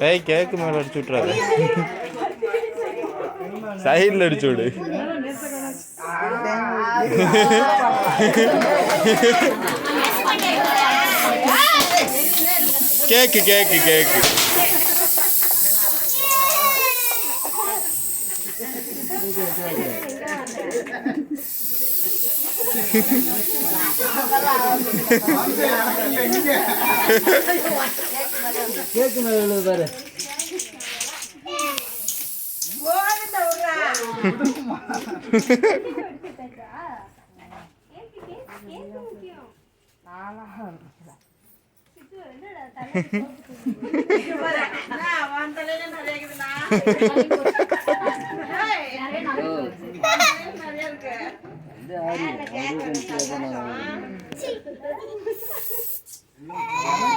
ஏய் கேக்கு மேல அடிச்சு விட்றாத சைடில் அடிச்சு விடு. கேக்கு கேக்கு கேக்கு. கேக்கு மேல எழுது பாரு.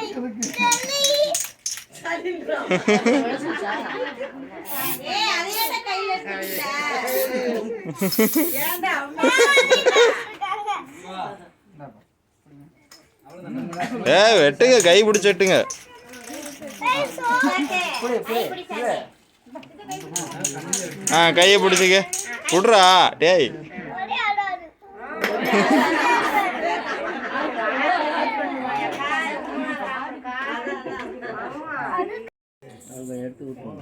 இது ஏ வெட்டுங்க கை பிடிச்சி வெட்டுங்க. ஆ கையை பிடிச்சிக்க. விட்றா டேய். அதை எடுத்து விட்டுருவோம்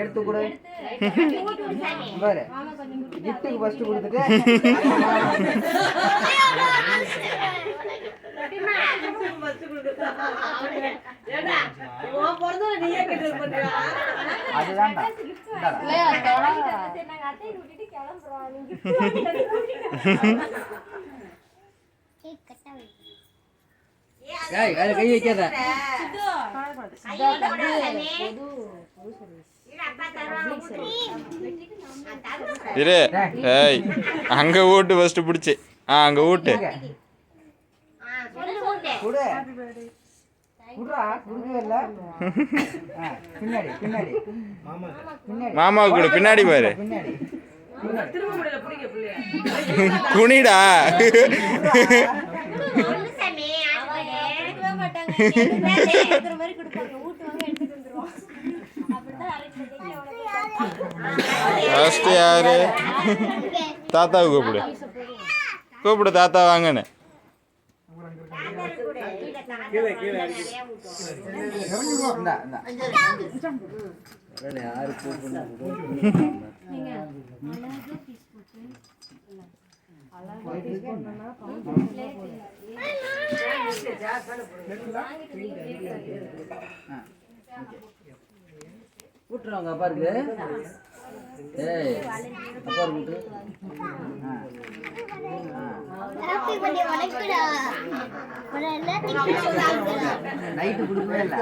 எடுத்து கொடு. பாரு கிஃப்ட்டுக்கு ஃபர்ஸ்ட் கொடுத்துட்டு. அதுதான்டா. இந்தாடா. ஏய் அது கை வைக்காத. இரு. ஏய் அங்கே ஊட்டு ஃபஸ்ட்டு பிடிச்சி. ஆ அங்கே ஊட்டு மாமாவுக்கு கொடு பின்னாடி பாரு. குனிடா. ஃபஸ்ட்டு யாரு? தாத்தாவை கூப்பிடு. கூப்பிடு தாத்தா வாங்கன்னு. யாரு கூட்டுறவங்க அப்பா இருக்கு ஏய் அப்பா இருக்கு நைட்டு கொடுக்கவே இல்லை.